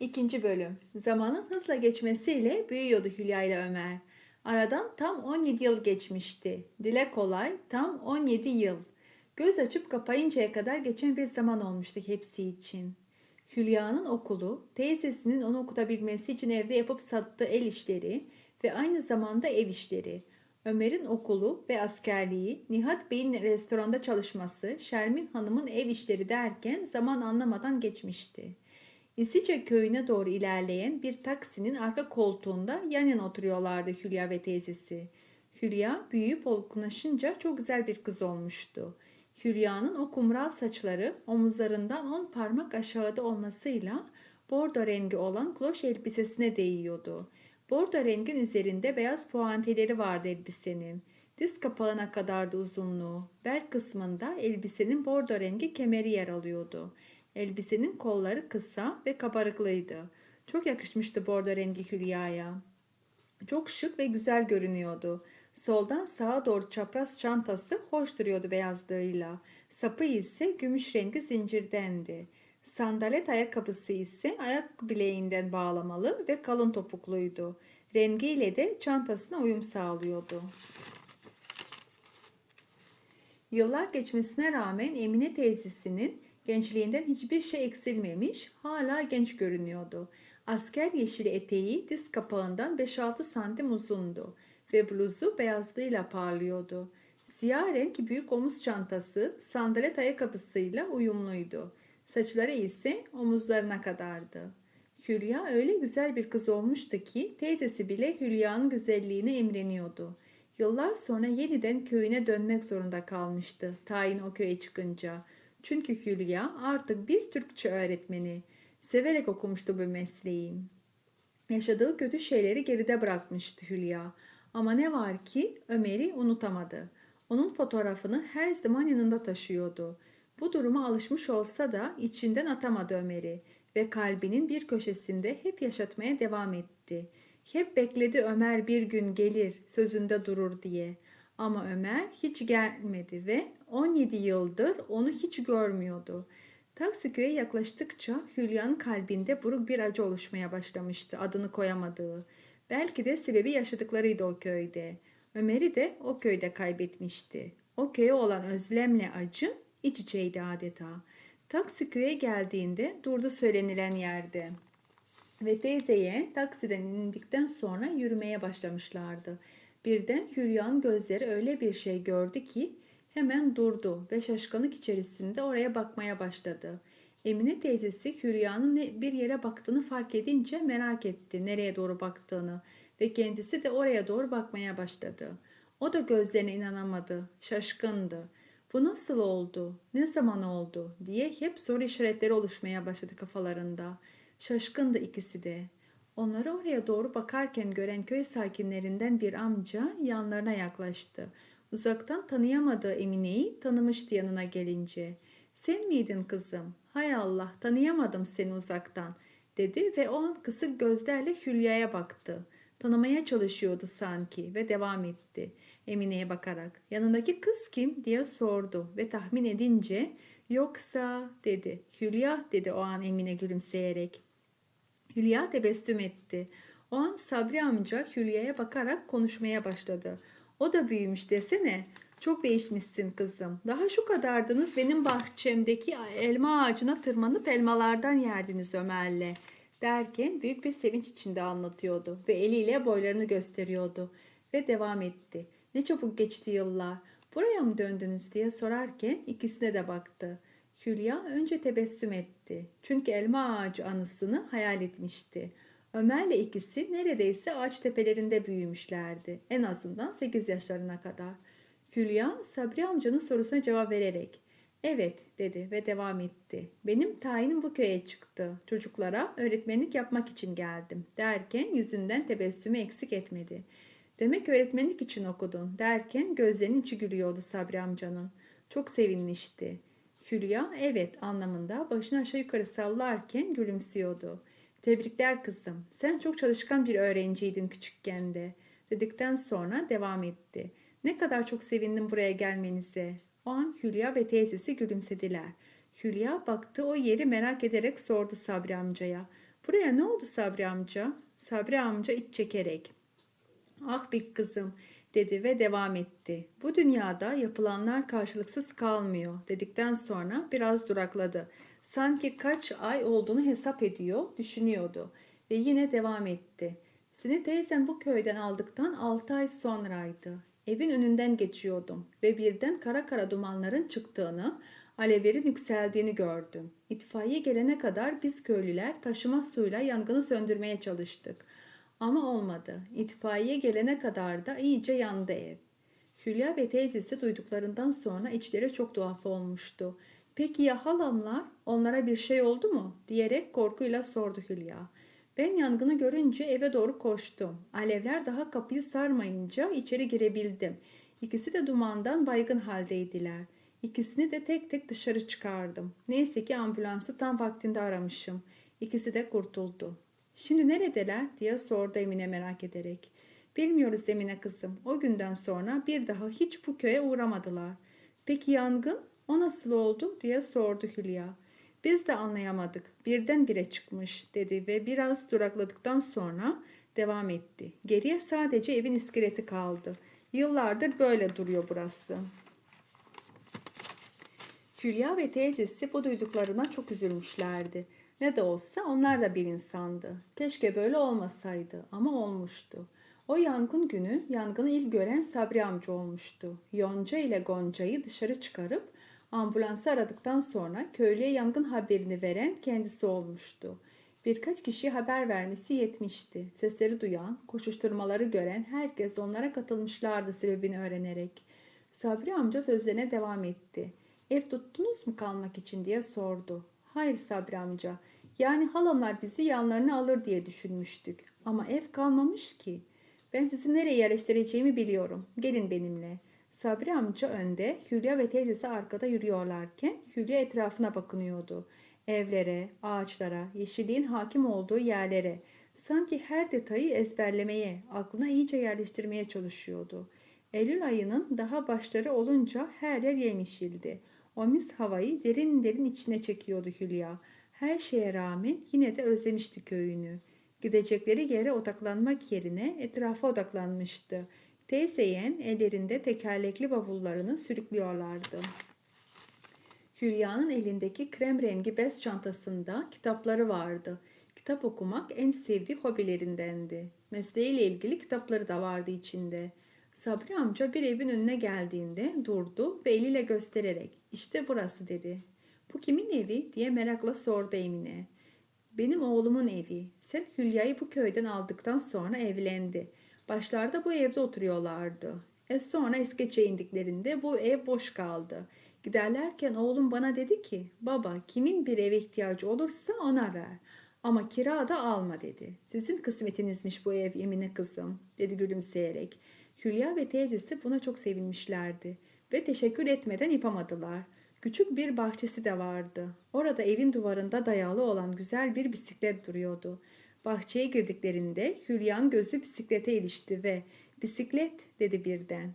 İkinci bölüm. Zamanın hızla geçmesiyle büyüyordu Hülya ile Ömer. Aradan tam 17 yıl geçmişti. Dile kolay tam 17 yıl. Göz açıp kapayıncaya kadar geçen bir zaman olmuştu hepsi için. Hülya'nın okulu, teyzesinin onu okutabilmesi için evde yapıp sattığı el işleri ve aynı zamanda ev işleri. Ömer'in okulu ve askerliği, Nihat Bey'in restoranda çalışması, Şermin Hanım'ın ev işleri derken zaman anlamadan geçmişti. İsice köyüne doğru ilerleyen bir taksinin arka koltuğunda yan yana oturuyorlardı Hülya ve teyzesi. Hülya büyüyüp olgunlaşınca çok güzel bir kız olmuştu. Hülya'nın o kumral saçları omuzlarından on parmak aşağıda olmasıyla bordo rengi olan kloş elbisesine değiyordu. Bordo rengin üzerinde beyaz puanteleri vardı elbisenin. Diz kapağına kadardı uzunluğu. Bel kısmında elbisenin bordo rengi kemeri yer alıyordu. Elbisenin kolları kısa ve kabarıklıydı. Çok yakışmıştı bordo rengi Hülya'ya. Çok şık ve güzel görünüyordu. Soldan sağa doğru çapraz çantası hoş duruyordu beyazlığıyla. Sapı ise gümüş rengi zincirdendi. Sandalet ayakkabısı ise ayak bileğinden bağlamalı ve kalın topukluydu. Rengiyle de çantasına uyum sağlıyordu. Yıllar geçmesine rağmen Emine teyzesinin gençliğinden hiçbir şey eksilmemiş, hala genç görünüyordu. Asker yeşili eteği diz kapağından 5-6 santim uzundu ve bluzu beyazlığıyla parlıyordu. Siyah renk büyük omuz çantası sandalet ayakkabısıyla uyumluydu. Saçları ise omuzlarına kadardı. Hülya öyle güzel bir kız olmuştu ki teyzesi bile Hülya'nın güzelliğine imreniyordu. Yıllar sonra yeniden köyüne dönmek zorunda kalmıştı tayin o köye çıkınca. Çünkü Hülya artık bir Türkçe öğretmeni. Severek okumuştu bu mesleği. Yaşadığı kötü şeyleri geride bırakmıştı Hülya. Ama ne var ki Ömer'i unutamadı. Onun fotoğrafını her zaman yanında taşıyordu. Bu duruma alışmış olsa da içinden atamadı Ömer'i ve kalbinin bir köşesinde hep yaşatmaya devam etti. Hep bekledi Ömer bir gün gelir, sözünde durur diye. Ama Ömer hiç gelmedi ve 17 yıldır onu hiç görmüyordu. Taksiköy'e yaklaştıkça Hülya'nın kalbinde buruk bir acı oluşmaya başlamıştı adını koyamadığı. Belki de sebebi yaşadıklarıydı o köyde. Ömer'i de o köyde kaybetmişti. O köye olan özlemle acı iç içeydi adeta. Taksiköy'e geldiğinde durdu söylenilen yerde. Ve teyzeye taksiden indikten sonra yürümeye başlamışlardı. Birden Hülya'nın gözleri öyle bir şey gördü ki hemen durdu ve şaşkınlık içerisinde oraya bakmaya başladı. Emine teyzesi Hülya'nın bir yere baktığını fark edince merak etti nereye doğru baktığını ve kendisi de oraya doğru bakmaya başladı. O da gözlerine inanamadı, şaşkındı. Bu nasıl oldu, ne zaman oldu diye hep soru işaretleri oluşmaya başladı kafalarında. Şaşkındı ikisi de. Onları oraya doğru bakarken gören köy sakinlerinden bir amca yanlarına yaklaştı. Uzaktan tanıyamadığı Emine'yi tanımıştı yanına gelince. Sen miydin kızım? Hay Allah tanıyamadım seni uzaktan dedi ve o an kısık gözlerle Hülya'ya baktı. Tanımaya çalışıyordu sanki ve devam etti. Emine'ye bakarak yanındaki kız kim diye sordu ve tahmin edince yoksa dedi. Hülya dedi o an Emine gülümseyerek. Hülya tebessüm etti. O an Sabri amca Hülya'ya bakarak konuşmaya başladı. O da büyümüş desene. Çok değişmişsin kızım. Daha şu kadardınız benim bahçemdeki elma ağacına tırmanıp elmalardan yerdiniz Ömer'le. Derken büyük bir sevinç içinde anlatıyordu ve eliyle boylarını gösteriyordu ve devam etti. Ne çabuk geçti yıllar. Buraya mı döndünüz diye sorarken ikisine de baktı. Hülya önce tebessüm etti. Çünkü elma ağacı anısını hayal etmişti. Ömer'le ikisi neredeyse ağaç tepelerinde büyümüşlerdi. En azından 8 yaşlarına kadar. Hülya Sabri amcanın sorusuna cevap vererek Evet dedi ve devam etti. Benim tayinim bu köye çıktı. Çocuklara öğretmenlik yapmak için geldim derken yüzünden tebessümü eksik etmedi. Demek öğretmenlik için okudun derken gözlerinin içi gülüyordu Sabri amcanın. Çok sevinmişti. Hülya evet anlamında başını aşağı yukarı sallarken gülümsüyordu. Tebrikler kızım. Sen çok çalışkan bir öğrenciydin küçükken de. Dedikten sonra devam etti. Ne kadar çok sevindim buraya gelmenize. O an Hülya ve teyzesi gülümsediler. Hülya baktı o yeri merak ederek sordu Sabri amcaya. Buraya ne oldu Sabri amca? Sabri amca iç çekerek. Ah bir kızım dedi ve devam etti. Bu dünyada yapılanlar karşılıksız kalmıyor dedikten sonra biraz durakladı. Sanki kaç ay olduğunu hesap ediyor, düşünüyordu ve yine devam etti. Seni teyzem bu köyden aldıktan 6 ay sonraydı. Evin önünden geçiyordum ve birden kara kara dumanların çıktığını, alevlerin yükseldiğini gördüm. İtfaiye gelene kadar biz köylüler taşıma suyla yangını söndürmeye çalıştık. Ama olmadı. İtfaiye gelene kadar da iyice yandı ev. Hülya ve teyzesi duyduklarından sonra içleri çok tuhaf olmuştu. Peki ya halamlar? Onlara bir şey oldu mu? diyerek korkuyla sordu Hülya. Ben yangını görünce eve doğru koştum. Alevler daha kapıyı sarmayınca içeri girebildim. İkisi de dumandan baygın haldeydiler. İkisini de tek tek dışarı çıkardım. Neyse ki ambulansı tam vaktinde aramışım. İkisi de kurtuldu. Şimdi neredeler diye sordu Emine merak ederek. Bilmiyoruz Emine kızım. O günden sonra bir daha hiç bu köye uğramadılar. Peki yangın? O nasıl oldu diye sordu Hülya. Biz de anlayamadık. Birdenbire çıkmış dedi ve biraz durakladıktan sonra devam etti. Geriye sadece evin iskeleti kaldı. Yıllardır böyle duruyor burası. Hülya ve teyzesi bu duyduklarına çok üzülmüşlerdi. Ne de olsa onlar da bir insandı. Keşke böyle olmasaydı ama olmuştu. O yangın günü yangını ilk gören Sabri amca olmuştu. Yonca ile Gonca'yı dışarı çıkarıp ambulansı aradıktan sonra köylüye yangın haberini veren kendisi olmuştu. Birkaç kişi haber vermesi yetmişti. Sesleri duyan, koşuşturmaları gören herkes onlara katılmışlardı sebebini öğrenerek. Sabri amca sözlerine devam etti. Ev tuttunuz mu kalmak için diye sordu. Hayır Sabri amca. Yani halamlar bizi yanlarına alır diye düşünmüştük. Ama ev kalmamış ki. Ben sizi nereye yerleştireceğimi biliyorum. Gelin benimle. Sabri amca önde, Hülya ve teyzesi arkada yürüyorlarken Hülya etrafına bakınıyordu. Evlere, ağaçlara, yeşilliğin hakim olduğu yerlere, sanki her detayı ezberlemeye, aklına iyice yerleştirmeye çalışıyordu. Eylül ayının daha başları olunca her yer yemişildi. O mis havayı derin derin içine çekiyordu Hülya. Her şeye rağmen yine de özlemişti köyünü. Gidecekleri yere odaklanmak yerine etrafa odaklanmıştı. Teyze yeğen ellerinde tekerlekli bavullarını sürüklüyorlardı. Hülya'nın elindeki krem rengi bez çantasında kitapları vardı. Kitap okumak en sevdiği hobilerindendi. Mesleğiyle ilgili kitapları da vardı içinde. Sabri amca bir evin önüne geldiğinde durdu ve eliyle göstererek işte burası dedi. Bu kimin evi diye merakla sordu Emine. Benim oğlumun evi. Sen Hülya'yı bu köyden aldıktan sonra evlendi. Başlarda bu evde oturuyorlardı. E sonra İskeç'e indiklerinde bu ev boş kaldı. Giderlerken oğlum bana dedi ki baba kimin bir eve ihtiyacı olursa ona ver. Ama kira da alma dedi. Sizin kısmetinizmiş bu ev Emine kızım dedi gülümseyerek. Hülya ve teyzesi buna çok sevinmişlerdi ve teşekkür etmeden yapamadılar. Küçük bir bahçesi de vardı. Orada evin duvarında dayalı olan güzel bir bisiklet duruyordu. Bahçeye girdiklerinde Hülya'nın gözü bisiklete ilişti ve bisiklet dedi birden.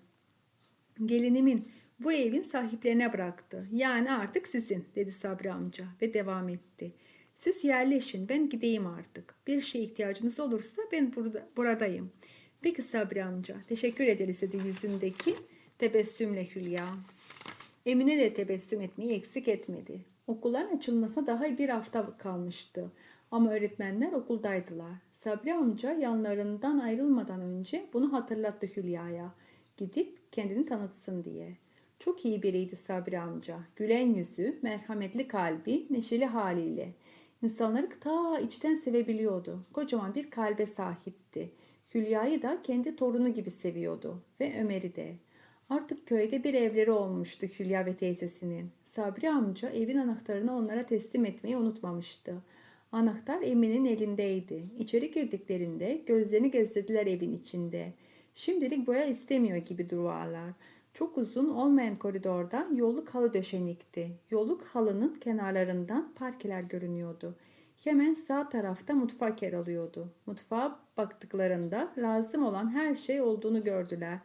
Gelinimin bu evin sahiplerine bıraktı. Yani artık sizin dedi Sabri amca ve devam etti. Siz yerleşin ben gideyim artık. Bir şey ihtiyacınız olursa ben burada, buradayım. Peki Sabri amca teşekkür ederiz dedi yüzündeki tebessümle Hülya. Emine de tebessüm etmeyi eksik etmedi. Okulların açılmasına daha bir hafta kalmıştı. Ama öğretmenler okuldaydılar. Sabri amca yanlarından ayrılmadan önce bunu hatırlattı Hülya'ya. Gidip kendini tanıtsın diye. Çok iyi biriydi Sabri amca. Gülen yüzü, merhametli kalbi, neşeli haliyle. İnsanları ta içten sevebiliyordu. Kocaman bir kalbe sahipti. Hülya'yı da kendi torunu gibi seviyordu ve Ömer'i de. Artık köyde bir evleri olmuştu Hülya ve teyzesinin. Sabri amca evin anahtarını onlara teslim etmeyi unutmamıştı. Anahtar Emine'nin elindeydi. İçeri girdiklerinde gözlerini gezdirdiler evin içinde. Şimdilik boya istemiyor gibi duvarlar. Çok uzun olmayan koridordan yolluk halı döşenikti. Yolluk halının kenarlarından parkeler görünüyordu. Hemen sağ tarafta mutfak yer alıyordu. Mutfağa baktıklarında lazım olan her şey olduğunu gördüler.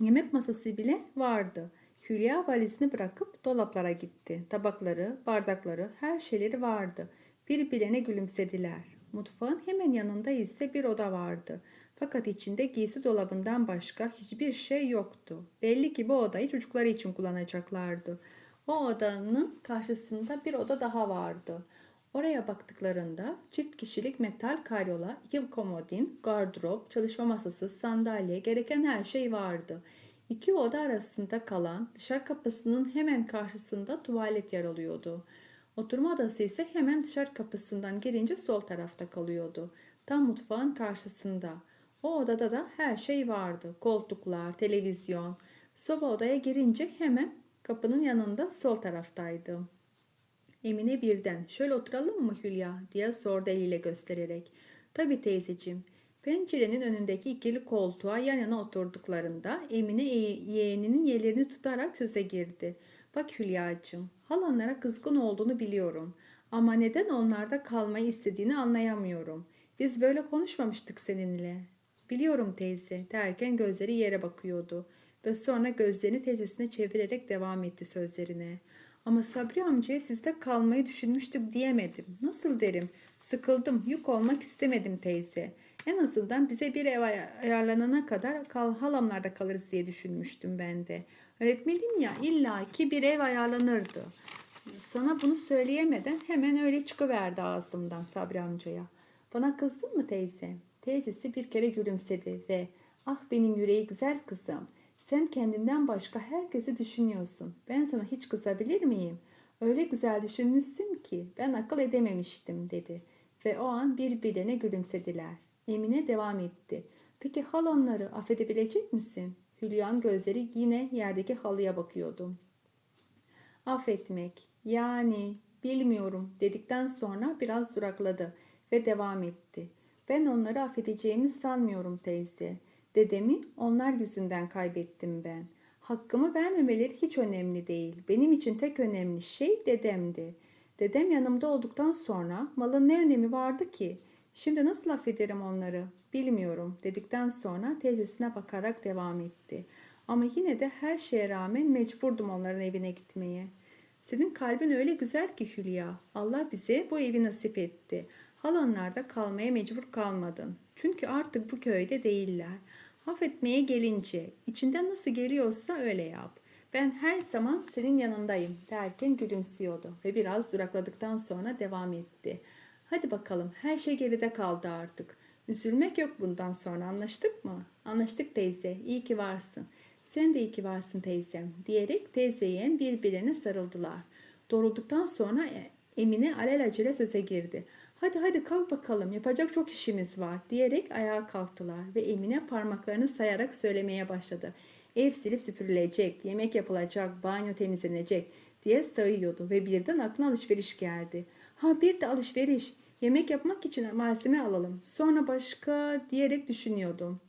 Yemek masası bile vardı. Hülya valizini bırakıp dolaplara gitti. Tabakları, bardakları, her şeyleri vardı. Birbirine gülümsediler. Mutfağın hemen yanında ise bir oda vardı. Fakat içinde giysi dolabından başka hiçbir şey yoktu. Belli ki bu odayı çocukları için kullanacaklardı. O odanın karşısında bir oda daha vardı. Oraya baktıklarında çift kişilik metal karyola, iki komodin, gardırop, çalışma masası, sandalye, gereken her şey vardı. İki oda arasında kalan dışarı kapısının hemen karşısında tuvalet yer alıyordu. Oturma odası ise hemen dışarı kapısından girince sol tarafta kalıyordu. Tam mutfağın karşısında. O odada da her şey vardı. Koltuklar, televizyon. Soba odaya girince hemen kapının yanında sol taraftaydı. Emine birden şöyle oturalım mı Hülya diye sordu eliyle göstererek. Tabii teyzeciğim. Pencerenin önündeki ikili koltuğa yan yana oturduklarında Emine yeğeninin yerlerini tutarak söze girdi. Bak Hülyacığım, halanlara kızgın olduğunu biliyorum. Ama neden onlarda kalmayı istediğini anlayamıyorum. Biz böyle konuşmamıştık seninle. Biliyorum teyze derken gözleri yere bakıyordu. Ve sonra gözlerini teyzesine çevirerek devam etti sözlerine. Ama Sabri amcaya sizde kalmayı düşünmüştük diyemedim. Nasıl derim? Sıkıldım, yük olmak istemedim teyze. En azından bize bir ev ay- ayarlanana kadar kal, halamlarda kalırız diye düşünmüştüm ben de. Öğretmenim ya illaki bir ev ayarlanırdı. Sana bunu söyleyemeden hemen öyle çıkıverdi ağzımdan Sabri amcaya. Bana kızdın mı teyze? Teyzesi bir kere gülümsedi ve ah benim yüreği güzel kızım. Sen kendinden başka herkesi düşünüyorsun. Ben sana hiç kızabilir miyim? Öyle güzel düşünmüşsün ki ben akıl edememiştim dedi. Ve o an birbirlerine gülümsediler. Emine devam etti. Peki halanları affedebilecek misin? Hülya'nın gözleri yine yerdeki halıya bakıyordu. Affetmek yani bilmiyorum dedikten sonra biraz durakladı ve devam etti. Ben onları affedeceğimi sanmıyorum teyze. Dedemi onlar yüzünden kaybettim ben. Hakkımı vermemeleri hiç önemli değil. Benim için tek önemli şey dedemdi. Dedem yanımda olduktan sonra malın ne önemi vardı ki? Şimdi nasıl affederim onları? Bilmiyorum dedikten sonra teyzesine bakarak devam etti. Ama yine de her şeye rağmen mecburdum onların evine gitmeye. Senin kalbin öyle güzel ki Hülya. Allah bize bu evi nasip etti. Halanlarda kalmaya mecbur kalmadın. Çünkü artık bu köyde değiller. Affetmeye gelince içinden nasıl geliyorsa öyle yap. Ben her zaman senin yanındayım derken gülümsüyordu ve biraz durakladıktan sonra devam etti. Hadi bakalım her şey geride kaldı artık. Üzülmek yok bundan sonra anlaştık mı? Anlaştık teyze iyi ki varsın. Sen de iyi ki varsın teyzem diyerek teyze yeğen birbirlerine sarıldılar. Doğrulduktan sonra e, Emine alelacele söze girdi. Hadi hadi kalk bakalım yapacak çok işimiz var diyerek ayağa kalktılar ve Emine parmaklarını sayarak söylemeye başladı. Ev silip süpürülecek, yemek yapılacak, banyo temizlenecek diye sayıyordu ve birden aklına alışveriş geldi. Ha bir de alışveriş, yemek yapmak için malzeme alalım, sonra başka diyerek düşünüyordum.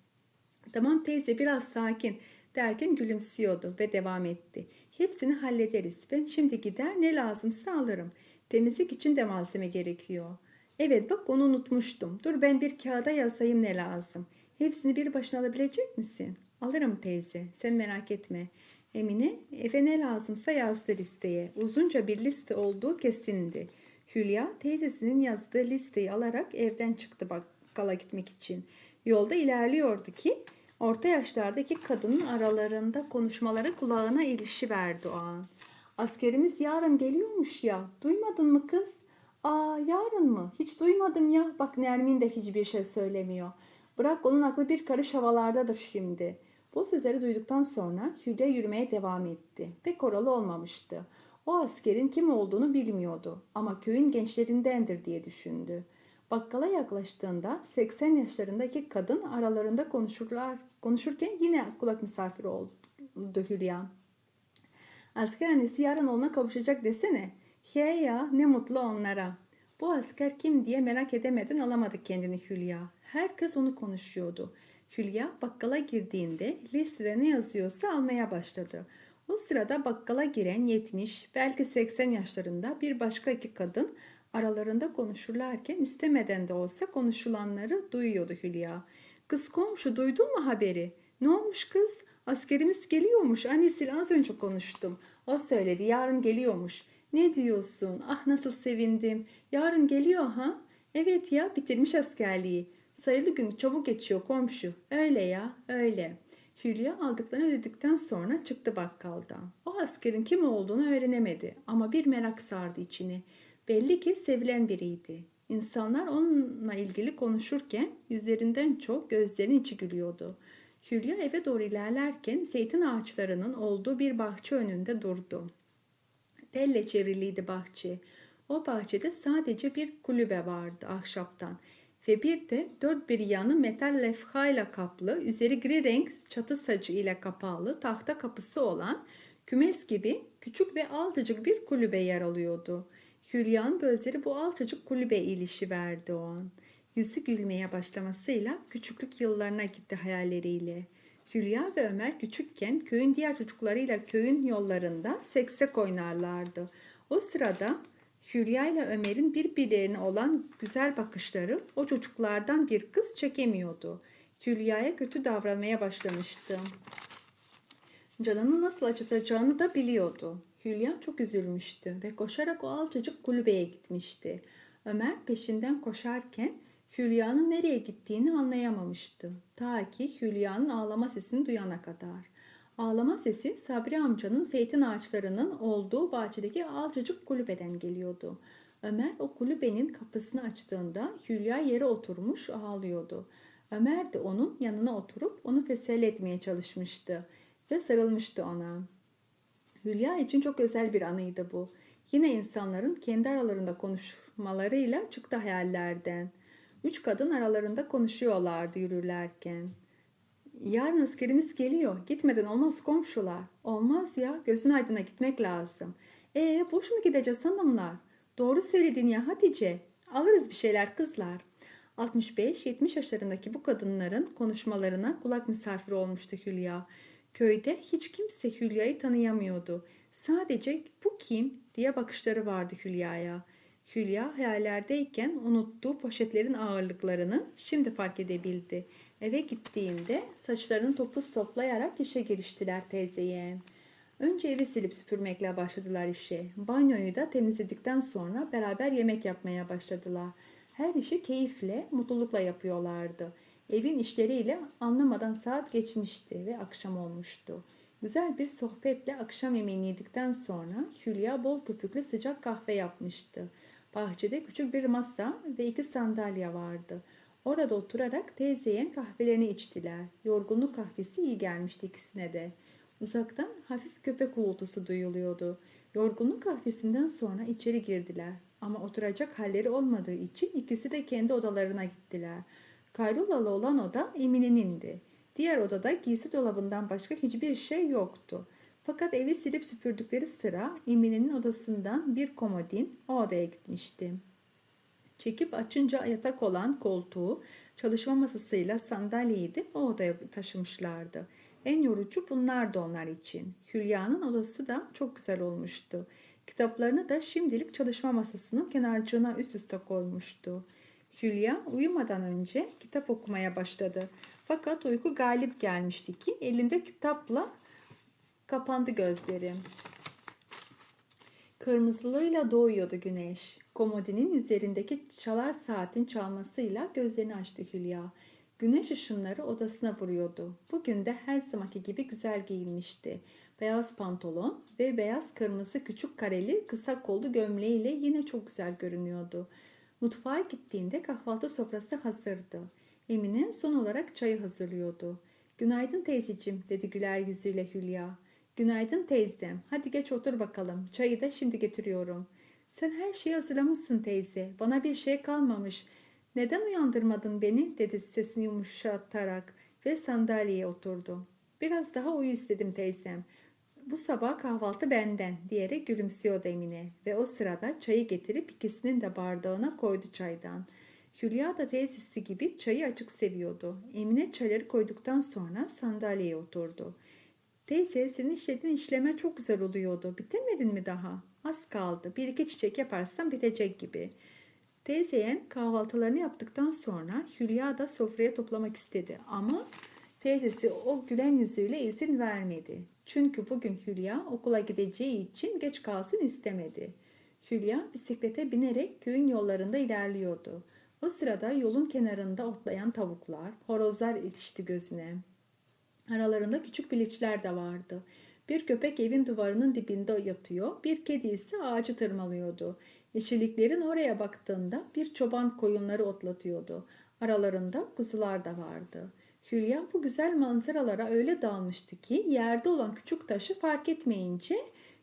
Tamam teyze biraz sakin derken gülümsüyordu ve devam etti. Hepsini hallederiz. Ben şimdi gider ne lazımsa alırım. Temizlik için de malzeme gerekiyor. Evet bak onu unutmuştum. Dur ben bir kağıda yazayım ne lazım. Hepsini bir başına alabilecek misin? Alırım teyze. Sen merak etme. Emine eve ne lazımsa yazdı listeye. Uzunca bir liste olduğu kesindi. Hülya teyzesinin yazdığı listeyi alarak evden çıktı bakkala gitmek için. Yolda ilerliyordu ki orta yaşlardaki kadının aralarında konuşmaları kulağına ilişiverdi o an. Askerimiz yarın geliyormuş ya. Duymadın mı kız? Aa yarın mı? Hiç duymadım ya. Bak Nermin de hiçbir şey söylemiyor. Bırak onun aklı bir karış havalardadır şimdi. Bu sözleri duyduktan sonra Hülya yürümeye devam etti. Pek oralı olmamıştı. O askerin kim olduğunu bilmiyordu ama köyün gençlerindendir diye düşündü. Bakkala yaklaştığında 80 yaşlarındaki kadın aralarında konuşurlar, konuşurken yine kulak misafiri oldu Hülya. Asker annesi yarın ona kavuşacak desene. He ya ne mutlu onlara. Bu asker kim diye merak edemeden alamadı kendini Hülya. Herkes onu konuşuyordu. Hülya bakkala girdiğinde listede ne yazıyorsa almaya başladı. O sırada bakkala giren 70 belki 80 yaşlarında bir başka iki kadın aralarında konuşurlarken istemeden de olsa konuşulanları duyuyordu Hülya. Kız komşu duydun mu haberi? Ne olmuş kız? Askerimiz geliyormuş. Annesiyle az önce konuştum. O söyledi yarın geliyormuş. Ne diyorsun? Ah nasıl sevindim. Yarın geliyor ha? Evet ya bitirmiş askerliği. Sayılı gün çabuk geçiyor komşu. Öyle ya öyle. Hülya aldıklarını ödedikten sonra çıktı bakkaldan. O askerin kim olduğunu öğrenemedi ama bir merak sardı içini. Belli ki sevilen biriydi. İnsanlar onunla ilgili konuşurken yüzlerinden çok gözlerinin içi gülüyordu. Hülya eve doğru ilerlerken zeytin ağaçlarının olduğu bir bahçe önünde durdu. Telle çevriliydi bahçe. O bahçede sadece bir kulübe vardı ahşaptan ve bir de dört bir yanı metal levhayla kaplı, üzeri gri renk çatı sacı ile kapalı tahta kapısı olan kümes gibi küçük ve altıcık bir kulübe yer alıyordu. Hülya'nın gözleri bu altıcık kulübe ilişi verdi o an. Yüzü gülmeye başlamasıyla küçüklük yıllarına gitti hayalleriyle. Hülya ve Ömer küçükken köyün diğer çocuklarıyla köyün yollarında seksek oynarlardı. O sırada Hülya ile Ömer'in birbirlerine olan güzel bakışları o çocuklardan bir kız çekemiyordu. Hülya'ya kötü davranmaya başlamıştı. Canını nasıl acıtacağını da biliyordu. Hülya çok üzülmüştü ve koşarak o alçacık kulübeye gitmişti. Ömer peşinden koşarken Hülya'nın nereye gittiğini anlayamamıştı. Ta ki Hülya'nın ağlama sesini duyana kadar. Ağlama sesi Sabri amcanın zeytin ağaçlarının olduğu bahçedeki alçacık kulübeden geliyordu. Ömer o kulübenin kapısını açtığında Hülya yere oturmuş ağlıyordu. Ömer de onun yanına oturup onu teselli etmeye çalışmıştı ve sarılmıştı ona. Hülya için çok özel bir anıydı bu. Yine insanların kendi aralarında konuşmalarıyla çıktı hayallerden. Üç kadın aralarında konuşuyorlardı yürürlerken. Yarın askerimiz geliyor. Gitmeden olmaz komşular. Olmaz ya. Gözün aydına gitmek lazım. E boş mu gideceğiz hanımlar? Doğru söyledin ya Hatice. Alırız bir şeyler kızlar. 65-70 yaşlarındaki bu kadınların konuşmalarına kulak misafiri olmuştu Hülya. Köyde hiç kimse Hülya'yı tanıyamıyordu. Sadece bu kim diye bakışları vardı Hülya'ya. Hülya hayallerdeyken unuttuğu poşetlerin ağırlıklarını şimdi fark edebildi. Eve gittiğinde saçlarını topuz toplayarak işe giriştiler teyze Önce evi silip süpürmekle başladılar işe. Banyoyu da temizledikten sonra beraber yemek yapmaya başladılar. Her işi keyifle, mutlulukla yapıyorlardı. Evin işleriyle anlamadan saat geçmişti ve akşam olmuştu. Güzel bir sohbetle akşam yemeğini yedikten sonra Hülya bol köpüklü sıcak kahve yapmıştı. Bahçede küçük bir masa ve iki sandalye vardı. Orada oturarak teyzeyen kahvelerini içtiler. Yorgunluk kahvesi iyi gelmişti ikisine de. Uzaktan hafif köpek uğultusu duyuluyordu. Yorgunluk kahvesinden sonra içeri girdiler. Ama oturacak halleri olmadığı için ikisi de kendi odalarına gittiler. Kayrulalı olan oda Emine'nindi. Diğer odada giysi dolabından başka hiçbir şey yoktu. Fakat evi silip süpürdükleri sıra Emine'nin odasından bir komodin o odaya gitmişti. Çekip açınca yatak olan koltuğu çalışma masasıyla sandalyeyi de o odaya taşımışlardı. En yorucu bunlar da onlar için. Hülya'nın odası da çok güzel olmuştu. Kitaplarını da şimdilik çalışma masasının kenarcığına üst üste koymuştu. Hülya uyumadan önce kitap okumaya başladı. Fakat uyku galip gelmişti ki elinde kitapla kapandı gözleri. Kırmızılığıyla doğuyordu güneş. Komodinin üzerindeki çalar saatin çalmasıyla gözlerini açtı Hülya. Güneş ışınları odasına vuruyordu. Bugün de her zamanki gibi güzel giyinmişti. Beyaz pantolon ve beyaz kırmızı küçük kareli kısa kollu gömleğiyle yine çok güzel görünüyordu. Mutfağa gittiğinde kahvaltı sofrası hazırdı. Emine son olarak çayı hazırlıyordu. Günaydın teyzeciğim dedi güler yüzüyle Hülya. Günaydın teyzem. Hadi geç otur bakalım. Çayı da şimdi getiriyorum. Sen her şeyi hazırlamışsın teyze. Bana bir şey kalmamış. Neden uyandırmadın beni? dedi sesini yumuşatarak ve sandalyeye oturdu. Biraz daha uyu istedim teyzem. Bu sabah kahvaltı benden diyerek gülümsüyordu Emine ve o sırada çayı getirip ikisinin de bardağına koydu çaydan. Hülya da teyzesi gibi çayı açık seviyordu. Emine çayları koyduktan sonra sandalyeye oturdu. Teyze senin işlediğin işleme çok güzel oluyordu. Bitirmedin mi daha? Az kaldı. Bir iki çiçek yaparsan bitecek gibi. Teyzeyen kahvaltılarını yaptıktan sonra Hülya da sofraya toplamak istedi. Ama teyzesi o gülen yüzüyle izin vermedi. Çünkü bugün Hülya okula gideceği için geç kalsın istemedi. Hülya bisiklete binerek köyün yollarında ilerliyordu. O sırada yolun kenarında otlayan tavuklar, horozlar ilişti gözüne. Aralarında küçük biliçler de vardı. Bir köpek evin duvarının dibinde yatıyor, bir kedi ise ağacı tırmalıyordu. Yeşilliklerin oraya baktığında bir çoban koyunları otlatıyordu. Aralarında kuzular da vardı. Hülya bu güzel manzaralara öyle dalmıştı ki yerde olan küçük taşı fark etmeyince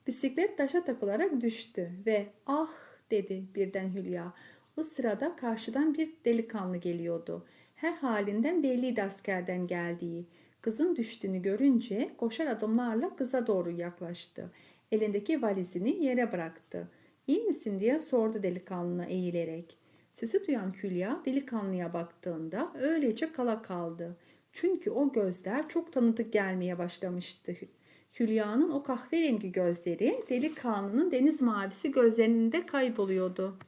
bisiklet taşa takılarak düştü ve ah dedi birden Hülya. O sırada karşıdan bir delikanlı geliyordu. Her halinden belliydi askerden geldiği. Kızın düştüğünü görünce koşar adımlarla kıza doğru yaklaştı. Elindeki valizini yere bıraktı. İyi misin diye sordu delikanlına eğilerek. Sesi duyan Hülya delikanlıya baktığında öylece kala kaldı. Çünkü o gözler çok tanıdık gelmeye başlamıştı. Hülya'nın o kahverengi gözleri delikanlının deniz mavisi gözlerinde kayboluyordu.